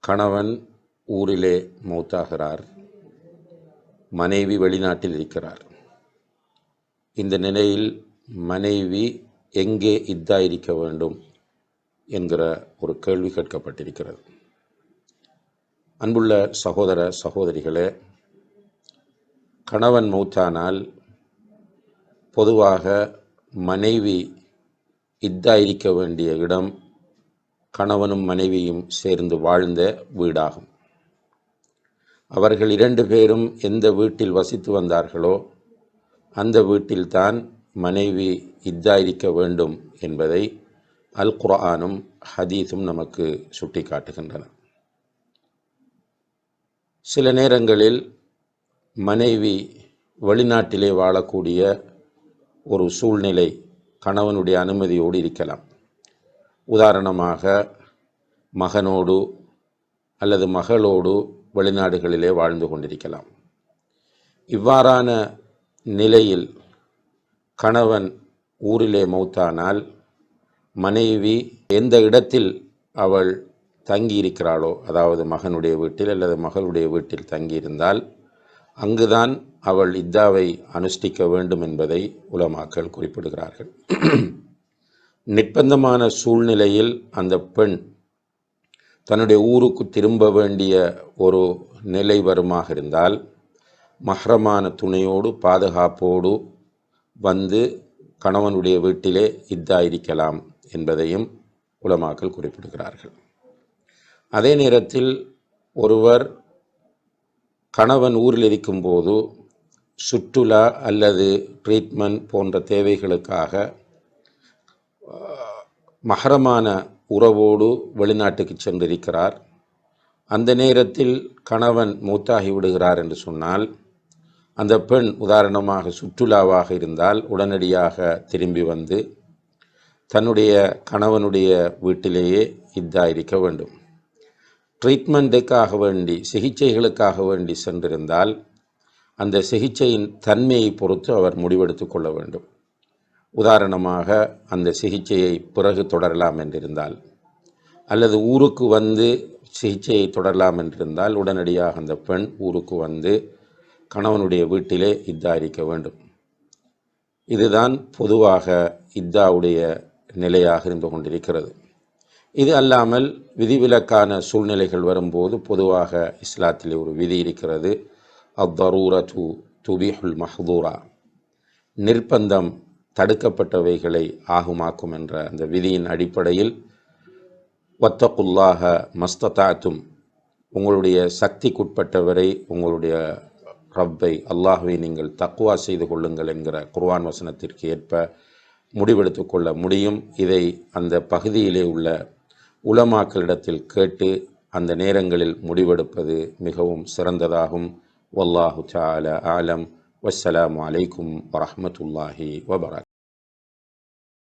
கணவன் ஊரிலே மௌத்தாகிறார். மனைவி வெளிநாட்டில் இருக்கிறார். இந்த நிலையில் மனைவி எங்கே இத்தாயிருக்க வேண்டும் என்கிற ஒரு கேள்வி கேட்கப்பட்டிருக்கிறது. அன்புள்ள சகோதர சகோதரிகளே கணவன் மௌத்தானால் பொதுவாக மனைவி இத்தாயிருக்க வேண்டிய இடம் கணவனும் மனைவியும் சேர்ந்து வாழ்ந்த வீடாகும். அவர்கள் இரண்டு பேரும் எந்த வீட்டில் வசித்து வந்தார்களோ அந்த வீட்டில்தான் மனைவி இத்தாயிருக்க வேண்டும் என்பதை அல் குர்ஆனும் ஹதீஸும் நமக்கு சுட்டி காட்டுகின்றன சில நேரங்களில் மனைவி வெளிநாட்டிலே வாழக்கூடிய ஒரு சூழ்நிலை கணவனுடைய அனுமதியோடு இருக்கலாம். உதாரணமாக மகனோடு அல்லது மகளோடு வெளிநாடுகளிலே வாழ்ந்து கொண்டிருக்கலாம். இவ்வாறான நிலையில் கணவன் ஊரிலே மௌத்தானால் மனைவி எந்த இடத்தில் அவள் தங்கியிருக்கிறாளோ அதாவது மகனுடைய வீட்டில் அல்லது மகளுடைய வீட்டில் தங்கியிருந்தால் அங்குதான் அவள் இத்தாவை அனுஷ்டிக்க வேண்டும் என்பதை உலமாக்கள் குறிப்பிடுகிறார்கள். நிர்பந்தமான சூழ்நிலையில் அந்த பெண் தன்னுடைய ஊருக்கு திரும்ப வேண்டிய ஒரு நிலை வருமாக இருந்தால் மஹ்ரமான துணையோடு பாதுகாப்போடு வந்து கணவனுடைய வீட்டிலே இத்தாயிருக்கலாம் என்பதையும் உலமாக்கள் குறிப்பிடுகிறார்கள். அதே நேரத்தில் ஒருவர் கணவன் ஊரில் இருக்கும்போது சுற்றுலா அல்லது ட்ரீட்மெண்ட் போன்ற தேவைகளுக்காக மகரமான உறவோடு வெளிநாட்டுக்கு சென்றிருக்கிறார். அந்த நேரத்தில் கணவன் மூத்தாகி விடுகிறார் என்று சொன்னால் அந்த பெண் உதாரணமாக சுற்றுலாவாக இருந்தால் உடனடியாக திரும்பி வந்து தன்னுடைய கணவனுடைய வீட்டிலேயே இதாயிருக்க வேண்டும். ட்ரீட்மெண்ட்டுக்காக வேண்டி சிகிச்சைகளுக்காக வேண்டி சென்றிருந்தால் அந்த சிகிச்சையின் தன்மையை பொறுத்து அவர் முடிவெடுத்து கொள்ள வேண்டும். உதாரணமாக அந்த சிகிச்சையை பிறகு தொடரலாம் என்றிருந்தால் அல்லது ஊருக்கு வந்து சிகிச்சையை தொடரலாம் என்றிருந்தால் உடனடியாக அந்த பெண் ஊருக்கு வந்து கணவனுடைய வீட்டிலே இத்தாரிக்க வேண்டும். இதுதான் பொதுவாக இத்தாவுடைய நிலையாக இருந்து கொண்டிருக்கிறது. இது அல்லாமல் விதிவிலக்கான சூழ்நிலைகள் வரும்போது பொதுவாக இஸ்லாத்திலே ஒரு விதி இருக்கிறது. அத்தரூர து துபிஹுல் மஹதூரா. நிர்பந்தம் தடுக்கப்பட்டவைகளை ஆகுமாக்கும் என்ற அந்த விதியின் அடிப்படையில் வத்தகுல்லாக மஸ்ததாத்தும் உங்களுடைய சக்திக்குட்பட்டவரை உங்களுடைய ரப்பை அல்லாஹுவை நீங்கள் தக்குவா செய்து கொள்ளுங்கள் என்கிற குர்வான் வசனத்திற்கு ஏற்ப முடிவெடுத்து கொள்ள முடியும். இதை அந்த பகுதியிலே உள்ள உலமாக்களிடத்தில் கேட்டு அந்த நேரங்களில் முடிவெடுப்பது மிகவும் சிறந்ததாகும். வல்லாஹு சால ஆலம் வசலாம் அலைக்கும் வரமத்துல்லாஹி வபரக்